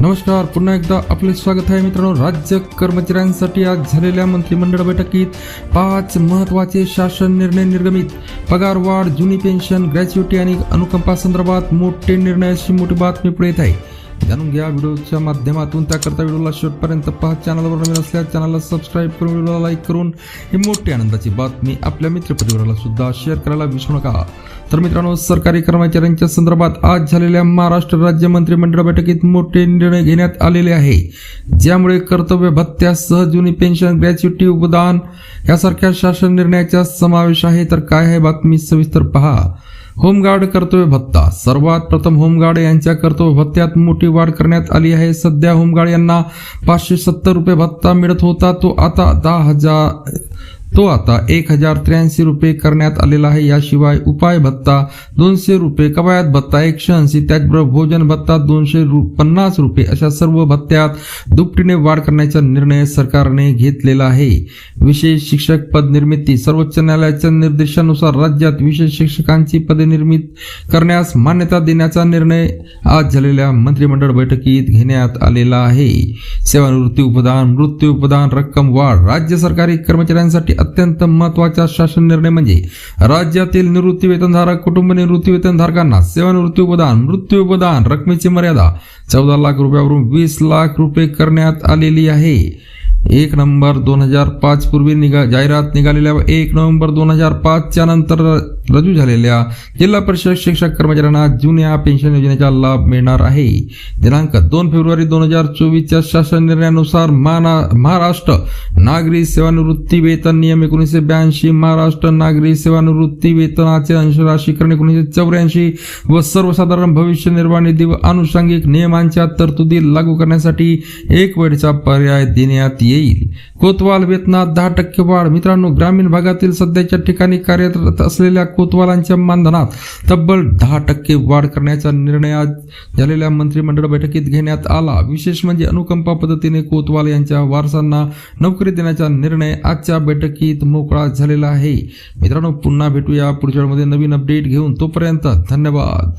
नमस्कार पुन्हा एकदा आपले स्वागत आहे मित्रांनो. राज्य कर्मचाऱ्यांसाठी आज झालेल्या मंत्रिमंडळ बैठकीत पाच महत्त्वाचे शासन निर्णय निर्गमित. पगार वाढ जुनी पेन्शन ग्रॅच्युटी आणि अनुकंपा संदर्भात मोठे निर्णय अशी मोठी बातमी पुढे येत आहे. जाणून घ्या व्हिडिओच्या माध्यमातून. त्याकरता व्हिडिओला शेवटपर्यंत पहा. चॅनलवर नवीन असल्यास चॅनलला सबस्क्राईब करून व्हिडिओला लाईक करून ही मोठी आनंदाची बातमी आपल्या मित्रपरिवाराला सुद्धा शेअर करायला विसरू नका. तर मित्रांनो सरकारी कर्मचाऱ्यांच्या संदर्भात आज झालेल्या महाराष्ट्र राज्य मंत्रिमंडळ बैठकीत मोठे निर्णय घेण्यात आलेले आहे. ज्यामुळे कर्तव्य भत्त्या जुनी पेन्शन ग्रॅच्युटी उपदान यासारख्या शासन निर्णयाचा समावेश आहे. तर काय आहे बातमी? सविस्तर पहा. होमगार्ड कर्तव्य भत्ता. सर्वात प्रथम होमगार्ड यांच्या कर्तव्य भत्त्यात मोठी वाढ करण्यात आली आहे. सध्या होमगार्ड यांना पाचशे सत्तर रुपये भत्ता मिळत होता. तो आता दहा हजार तो आता एक हजार त्र्याऐंशी रुपये करण्यात आलेला आहे. याशिवाय उपाय भत्ता दोनशे रुपये कवायत भत्ता एकशे ऐंशी त्याचबरोबर भोजन भत्ता दोनशे रु पन्नास रुपये अशा सर्व भत्त्यात दुपटीने वाढ करण्याचा निर्णय सरकारने घेतलेला आहे. विशेष शिक्षक पद निर्मिती सर्वोच्च न्यायालयाच्या निर्देशानुसार राज्यात विशेष शिक्षकांची पदे निर्मित करण्यास मान्यता देण्याचा निर्णय आज झालेल्या मंत्रिमंडळ बैठकीत घेण्यात आलेला आहे. सेवानिवृत्ती उपदान मृत्यू उपदान रक्कम वाढ राज्य सरकारी कर्मचाऱ्यांसाठी अत्यंत महत्त्वाचा शासन निर्णय म्हणजे राज्यातील निवृत्तीवेतनधारक कुटुंब निवृत्तीवेतनधारकांना सेवानिवृत्ती उपदान मृत्यू उपदान रकमेची मर्यादा चौदा लाख रुपयावरून वीस लाख रुपये करण्यात आलेली आहे. एक नोव्हेंबर दोन हजार पाच पूर्वी निघा जाहिरात निघालेल्या व एक नोव्हेंबर दोन हजार पाचच्या नंतर रजू झालेल्या जिल्हा परिषद शिक्षक कर्मचाऱ्यांना जुन्या पेन्शन योजनेचा लाभ मिळणार आहे. दिनांक दोन फेब्रुवारी दोन हजार चोवीसच्या शासन निर्णयानुसार माना महाराष्ट्र नागरी सेवानिवृत्ती वेतन नियम एकोणीसशे ब्याऐंशी महाराष्ट्र नागरी सेवानिवृत्ती वेतनाचे अंशराशीकरण एकोणीसशे चौऱ्याऐंशी व सर्वसाधारण भविष्य निर्वाह निधी व आनुषंगिक नियमांच्या तरतुदी लागू करण्यासाठी एक वेळचा पर्याय देण्यात येईल. येईल. कोतवाल वेतनात दहा टक्के वाढ. मित्रांनो ग्रामीण भागातील सध्याच्या ठिकाणी कार्यरत असलेल्या कोतवालांच्या मानधनात तब्बल दहा टक्के वाढ करण्याचा निर्णय आज झालेल्या मंत्रिमंडळ बैठकीत घेण्यात आला. विशेष म्हणजे अनुकंपा पद्धतीने कोतवाल यांच्या वारसांना नोकरी देण्याचा निर्णय आजच्या बैठकीत मोकळा झालेला आहे. मित्रांनो पुन्हा भेटूया पुढच्या वेळेमध्ये नवीन अपडेट घेऊन. तोपर्यंत धन्यवाद.